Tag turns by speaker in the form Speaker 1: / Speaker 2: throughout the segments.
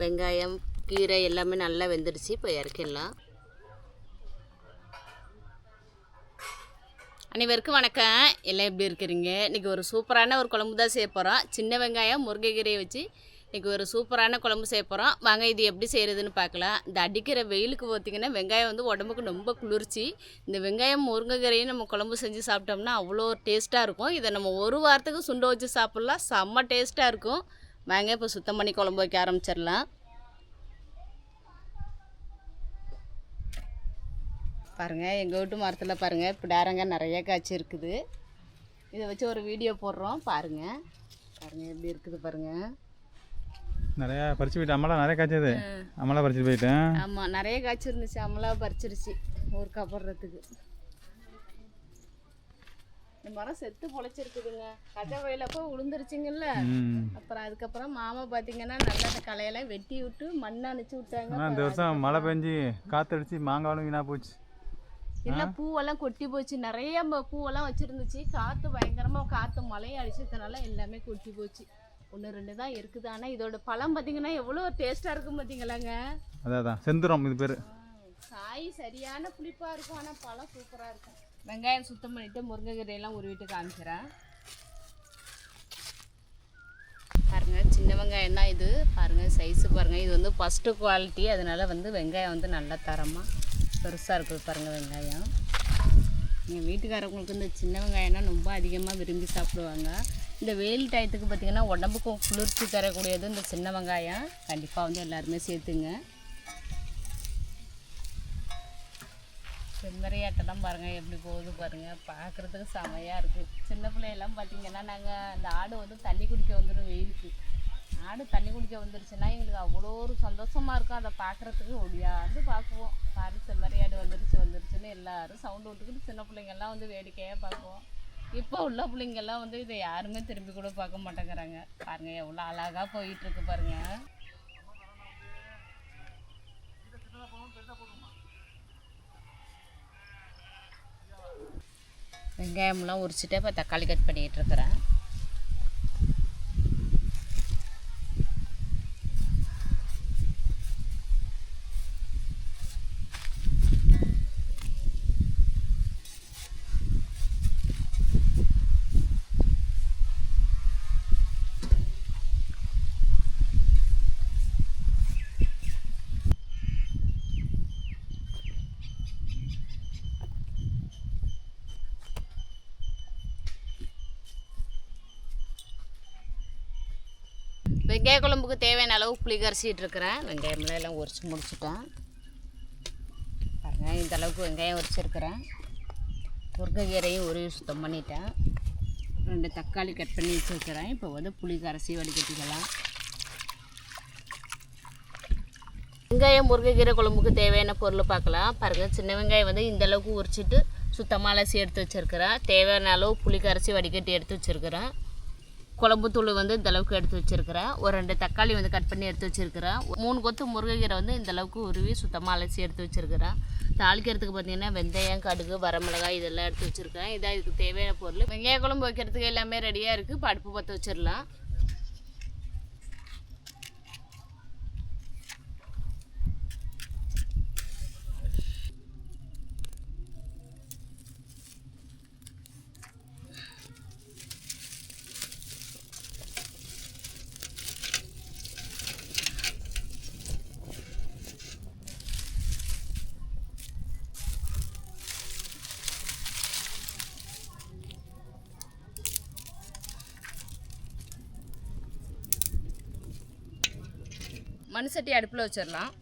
Speaker 1: வெங்காயம் கீரை எல்லாமே நல்லா வெந்துடுச்சு. இப்போ இறக்கிடலாம். அனைவருக்கும் வணக்கம். எல்லாம் எப்படி இருக்கிறீங்க? இன்றைக்கி ஒரு சூப்பரான ஒரு குழம்பு தான் செய்ய போகிறோம் சின்ன வெங்காயம் முருங்கைக்கீரையை வச்சு இன்றைக்கி ஒரு சூப்பரான குழம்பு செய்ய போகிறோம் வாங்க இது எப்படி செய்கிறதுன்னு பார்க்கலாம். இந்த அடிக்கிற வெயிலுக்கு பார்த்திங்கன்னா வெங்காயம் வந்து உடம்புக்கு ரொம்ப குளிர்ச்சி. இந்த வெங்காயம் முருங்கைக்கீரையும் நம்ம குழம்பு செஞ்சு சாப்பிட்டோம்னா அவ்வளோ டேஸ்ட்டாக இருக்கும். இதை நம்ம ஒரு வாரத்துக்கு சுண்ட வச்சு சாப்பிட்லாம். செம்ம டேஸ்ட்டாக இருக்கும். வாங்க இப்போ சுத்தம் பண்ணி குழம்பு வைக்க ஆரம்பிச்சிடலாம். பாருங்கள் எங்கள் வீட்டு மரத்தில் பாருங்கள் பிடாரங்க நிறைய காய்ச்சி இருக்குது. இதை வச்சு ஒரு வீடியோ போடுறோம் பாருங்கள் பாருங்கள் எப்படி இருக்குது பாருங்கள்
Speaker 2: நிறையா பறிச்சு போயிட்டு அம்மலாம் நிறைய காய்ச்சது. அம்மலாம் பறிச்சுட்டு போயிட்டேன்.
Speaker 1: ஆமாம் நிறைய காய்ச்சி இருந்துச்சு அம்மளா பறிச்சிருச்சு ஊருக்கா போடுறதுக்கு. இந்த மரம் செத்து பொழைச்சிருக்குதுங்க. கஜ வயலப்போ விழுந்துருச்சுங்கல்ல
Speaker 2: ம்.
Speaker 1: அப்புறம் அதுக்கப்புறம் மாமா பார்த்தீங்கன்னா நல்லா அந்த களையெல்லாம் வெட்டி விட்டு மண்ணை அணைச்சி விட்டாங்க.
Speaker 2: இந்த வருஷம் மழை பெஞ்சு காற்றடிச்சு மாங்காவும் வீணாக போச்சு.
Speaker 1: எல்லாம் பூவெல்லாம் கொட்டி போச்சு. நிறைய பூவெல்லாம் வச்சிருந்துச்சு. காற்று பயங்கரமாக காற்று மழையும் அடிச்சதுனால எல்லாமே கொட்டி போச்சு. ஒன்று ரெண்டு தான் இருக்குது. ஆனால் இதோட பழம் பார்த்தீங்கன்னா எவ்வளோ டேஸ்ட்டாக இருக்கும் பார்த்தீங்களாங்க
Speaker 2: அதான் செந்துரம் இது பேர்.
Speaker 1: காய் சரியான புளிப்பாக இருக்கும். ஆனால் பழம் சூப்பராக இருக்கும். வெங்காயம் சுத்தம் பண்ணிவிட்டு முருங்கைக்கீரையெல்லாம் உருவிட்டு காமிக்கிறேன். பாருங்கள் சின்ன வெங்காயம் தான் இது. பாருங்கள் சைஸு பாருங்கள் இது வந்து ஃபஸ்ட்டு குவாலிட்டி அதனால் வந்து வெங்காயம் வந்து நல்லா தரமாக பெருசாக இருக்குது பாருங்கள் வெங்காயம். எங்கள் வீட்டுக்காரவங்களுக்கு இந்த சின்ன வெங்காயம்னா ரொம்ப அதிகமாக விரும்பி சாப்பிடுவாங்க. இந்த வெயில் டயத்துக்கு பார்த்திங்கன்னா உடம்புக்கும் குளிர்ச்சி தரக்கூடியது இந்த சின்ன வெங்காயம். கண்டிப்பாக வந்து எல்லாருமே சேர்த்துங்க. செம்மறியாட்டெல்லாம் பாருங்கள் எப்படி போகுது பாருங்கள் பார்க்குறதுக்கு செமையாக இருக்குது சின்ன பிள்ளையெல்லாம் பார்த்தீங்கன்னா நாங்கள் அந்த ஆடு வந்து தண்ணி குடிக்க வந்துடும் வெயிலுக்கு. ஆடு தண்ணி குடிக்க வந்துருச்சுன்னா எங்களுக்கு அவ்வளோ ஒரு சந்தோஷமாக இருக்கும். அதை பார்க்குறதுக்கு ஒடியாந்து பார்க்குவோம். பாரு செம்மறியாடு வந்துருச்சு வந்துருச்சுன்னு எல்லாரும் சவுண்டு விட்டுக்கிட்டு சின்ன பிள்ளைங்கெல்லாம் வந்து வேடிக்கையாக பார்க்குவோம். இப்போ உள்ள பிள்ளைங்கெல்லாம் வந்து இதை யாருமே திரும்பி கூட பார்க்க மாட்டேங்கிறாங்க. பாருங்கள் எவ்வளோ அழகாக போயிட்டுருக்கு பாருங்கள் வெங்காயம்லாம் உரிச்சிட்டு இப்போ தக்காளி கட் பண்ணிகிட்டு வெங்காய குழம்புக்கு தேவையான அளவு புளி கரைச்சிட்டு இருக்கிறேன். வெங்காயம்லாம் எல்லாம் உரிச்சு முடிச்சுட்டேன் பாருங்க இந்த அளவுக்கு வெங்காயம் உரிச்சிருக்கிறேன் முருங்கைக்கீரையும் உருவி சுத்தம் பண்ணிட்டேன். ரெண்டு தக்காளி கட் பண்ணி வச்சுருக்கிறேன். இப்போ வந்து புளி கரைசி வடிகட்டிக்கலாம். வெங்காயம் முருங்கைக்கீரை குழம்புக்கு தேவையான பொருள் பார்க்கலாம். பாருங்கள் சின்ன வெங்காயம் வந்து இந்த அளவுக்கு உரிச்சிட்டு சுத்தமாக அலசி எடுத்து வச்சுருக்கிறேன். தேவையான அளவு புளி கரைச்சி வடிகட்டி எடுத்து வச்சுருக்கிறேன். குழம்பு தூள் வந்து இந்தளவுக்கு எடுத்து வச்சுருக்கிறேன். ஒரு ரெண்டு தக்காளி வந்து கட் பண்ணி எடுத்து வச்சுருக்கிறேன். மூணு கொத்து முருங்கைக்கீரை வந்து இந்தளவுக்கு உருவி சுத்தமாக அலசி எடுத்து வச்சுருக்கிறேன். தாளிக்கிறதுக்கு பார்த்தீங்கன்னா வெந்தயம் கடுகு வரமிளகாய் இதெல்லாம் எடுத்து வச்சுருக்கேன். இதான் இதுக்கு தேவையான பொருள். வெங்காய குழம்பு வைக்கிறதுக்கு எல்லாமே ரெடியாக இருக்குது படுப்பு பற்ற வச்சிடலாம் மண் சட்டி அடுப்பில் வச்சிடலாம்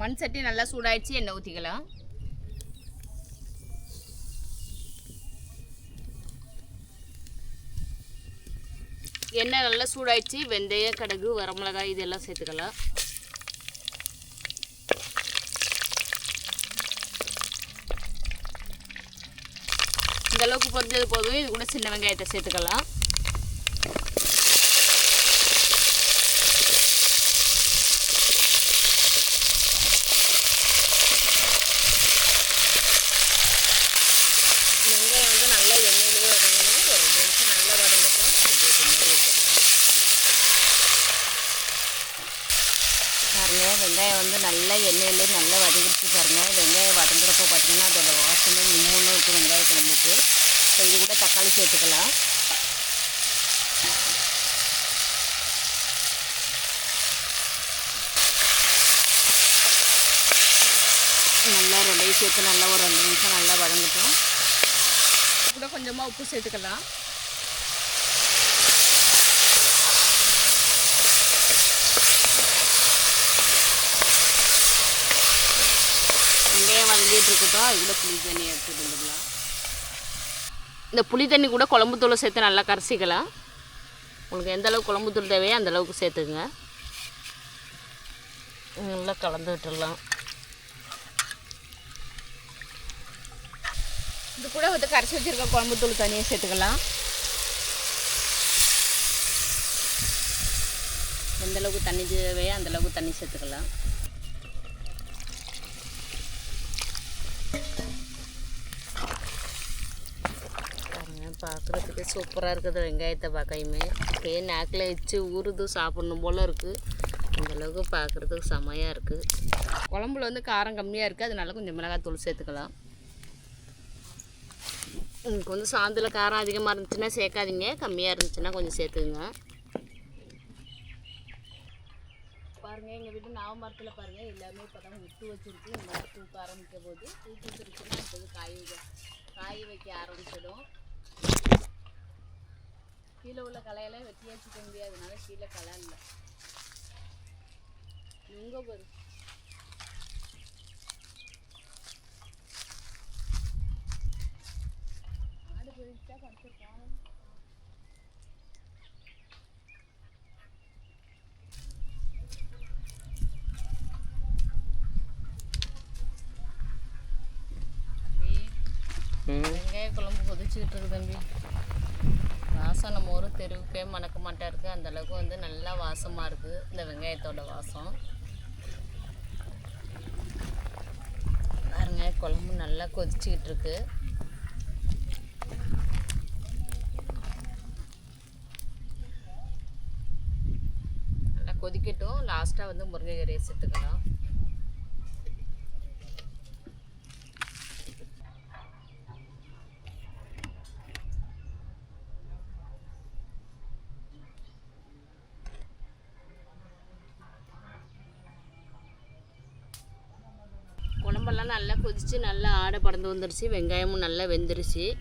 Speaker 1: மண் சட்டி நல்லா சூடாயிடுச்சு எண்ணெய் ஊற்றிக்கலாம் எண்ணெய் நல்லா சூடாயிடுச்சு வெந்தயம் கடுகு வரமிளகாய் இதெல்லாம் சேர்த்துக்கலாம். இந்தளவுக்கு பொறிஞ்சது போதும் இது கூட சின்ன வெங்காயத்தை சேர்த்துக்கலாம். நல்லா எண்ணெயிலே நல்லா வதங்கிடுச்சு பாருங்க. வெங்காயம் வதங்குறப்போ பார்த்தீங்கன்னா அதோட வாசனை நிம்மூன்னு இருக்கும் வெங்காய குழம்புக்கு. ஸோ இது கூட தக்காளி சேர்த்துக்கலாம். நல்லா ரெண்டையும் சேர்த்து நல்லா ஒரு ரெண்டு நிமிஷம் நல்லா வதங்கட்டும். கூட கொஞ்சமாக உப்பு சேர்த்துக்கலாம். வெங்காயம் இருக்கட்டும் அது கூட புளி தண்ணி எடுத்துட்டு வந்துடலாம். இந்த புளி தண்ணி கூட குழம்பு தூளை சேர்த்து நல்லா கரைச்சிக்கலாம் உங்களுக்கு எந்த அளவுக்கு குழம்பு தூள் தேவையோ அந்த அளவுக்கு சேர்த்துக்குங்க. நல்லா கலந்து விட்டுடலாம். இது கூட வந்து கரைச்சி வச்சிருக்க குழம்பு தூள் தனியாக சேர்த்துக்கலாம். எந்தளவுக்கு தண்ணி தேவையோ அந்த அளவுக்கு தண்ணி சேர்த்துக்கலாம் பாருங்க பார்க்குறதுக்கு சூப்பராக இருக்குது வெங்காயத்தை பார்க்கையுமே அப்படியே நாக்கில் வச்சு ஊறுது சாப்பிட்ணும் போல் இருக்குது அந்த அளவுக்கு பார்க்குறதுக்கு செமையாக இருக்குது குழம்புல வந்து காரம் கம்மியாக இருக்குது அதனால கொஞ்சம் மிளகாய் தூள் சேர்த்துக்கலாம். உங்களுக்கு வந்து சாந்தில் காரம் அதிகமாக இருந்துச்சுன்னா சேர்க்காதீங்க. கம்மியாக இருந்துச்சுன்னா கொஞ்சம் சேர்த்துக்குங்க. பாருங்கள் எங்கள் வீட்டு நாவ மரத்தில் பாருங்கள் எல்லாமே இப்போ தான் விட்டு வச்சுருக்கு. இந்த மாதிரி பூக்க ஆரம்பிக்க போது பூத்து வச்சுருக்குன்னா இப்போது காய் வைக்க காய வைக்க ஆரம்பிச்சிடும். கீழே உள்ள களையெல்லாம் வெட்டி வச்சுக்க முடியாதனால கீழே களை இல்லை. நுங்க பாரு ஆடு போயிடுச்சா? படுத்துருக்கான் வெங்காய குழம்பு கொதிச்சுக்கிட்டு இருக்கு தம்பி. வாசம் நம்ம ஒரு தெருவுக்கே மணக்க மாட்டா இருக்குது அந்த அளவுக்கு வந்து நல்லா வாசமாக இருக்குது இந்த வெங்காயத்தோட வாசம். பாருங்க குழம்பு நல்லா கொதிச்சுக்கிட்டு இருக்கு. நல்லா கொதிக்கட்டும். லாஸ்ட்டாக வந்து முருங்கைக்கீரையை சேர்த்துக்கலாம். நல்லா கொதித்து நல்லா ஆடை பறந்து வந்துருச்சு வெங்காயமும் நல்லா வெந்துருச்சு.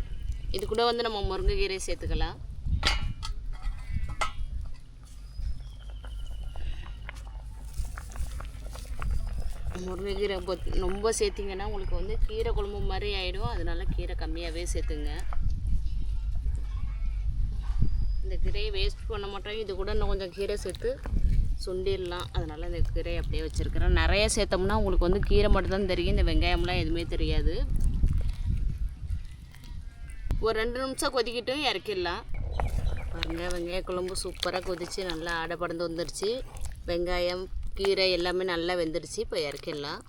Speaker 1: இது கூட வந்து நம்ம முருங்கைக்கீரையை சேர்த்துக்கலாம். முருங்கைக்கீரை பொத்- ரொம்ப சேர்த்திங்கன்னா உங்களுக்கு வந்து கீரை குழம்பு மாதிரி ஆகிடும் அதனால கீரை கம்மியாகவே சேர்த்துங்க. இந்த கீரையை வேஸ்ட் பண்ண மாட்டோம். இது கூட இன்னும் கொஞ்சம் கீரை சேர்த்து சுண்டிடலாம். அதனால் இந்த கீரை அப்படியே வச்சுருக்கிறேன். நிறைய சேர்த்தோம்னா உங்களுக்கு வந்து கீரை மட்டும்தான் தெரியும். இந்த வெங்காயம்லாம் எதுவுமே தெரியாது. ஒரு ரெண்டு நிமிஷம் கொதிக்கிட்டும் இறக்கிடலாம். பாருங்கள் வெங்காய குழம்பு சூப்பராக கொதித்து நல்லா ஆடை படந்து வந்துருச்சு. வெங்காயம் கீரை எல்லாமே நல்லா வெந்துருச்சு. இப்போ இறக்கிடலாம்.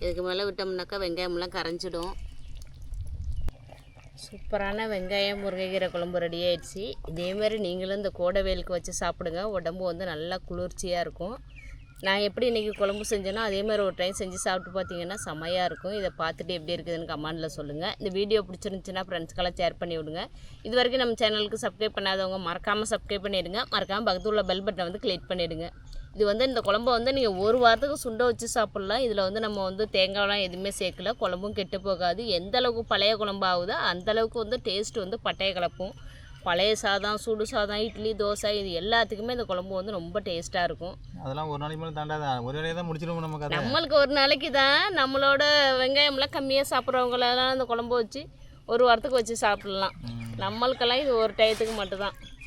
Speaker 1: இதுக்கு மேலே விட்டோம்னாக்கா வெங்காயம்லாம் கரைஞ்சிடும். சூப்பரான வெங்காயம் முருங்கைக்கீரை குழம்பு ரெடி ஆயிடுச்சு. இதேமாரி நீங்களும் இந்த கோடை வெயிலுக்கு வச்சு சாப்பிடுங்க. உடம்பு வந்து நல்லா குளிர்ச்சியாக இருக்கும். நான் எப்படி இன்றைக்கி குழம்பு செஞ்சேனோ அதே மாதிரி ஒரு டைம் செஞ்சு சாப்பிட்டு பார்த்தீங்கன்னா செமையாக இருக்கும். இதை பார்த்துட்டு எப்படி இருக்குதுன்னு கமெண்டில் சொல்லுங்கள் இந்த வீடியோ பிடிச்சிருந்துச்சுன்னா ஃப்ரெண்ட்ஸ்க்கெல்லாம் ஷேர் பண்ணி விடுங்க. இது வரைக்கும் நம்ம சேனலுக்கு சப்ஸ்கிரைப் பண்ணாதவங்க மறக்காமல் சப்ஸ்கிரைப் பண்ணிடுங்க. மறக்காமல் பக்கத்தில் உள்ள பெல் பட்டனை வந்து கிளிக் பண்ணிவிடுங்க இது வந்து இந்த குழம்ப வந்து நீங்கள் ஒரு வாரத்துக்கு சுண்ட வச்சு சாப்பிட்லாம். இதில் வந்து நம்ம வந்து தேங்காய்லாம் எதுவுமே சேர்க்கல. குழம்பும் கெட்டு போகாது. எந்த அளவுக்கு பழைய குழம்பு ஆகுதோ அந்த அளவுக்கு வந்து டேஸ்ட் வந்து பட்டைய கலப்பும் பழைய சாதம் சுடு சாதம் இட்லி தோசை இது எல்லாத்துக்குமே இந்த குழம்பு வந்து ரொம்ப டேஸ்ட்டாக இருக்கும்.
Speaker 2: அதெல்லாம் ஒரு நாளைக்கு மேலே தாண்டாது. ஒரு வேலையை தான் முடிச்சிடுவோம் நம்ம கதை
Speaker 1: நம்மளுக்கு ஒரு நாளைக்கு தான் நம்மளோட வெங்காயம்லாம் கம்மியாக சாப்பிட்றவங்களெல்லாம் அந்த குழம்பு வச்சு ஒரு வாரத்துக்கு வச்சு சாப்பிட்லாம். நம்மளுக்கெல்லாம் இது ஒரு டயத்துக்கு மட்டும்தான்.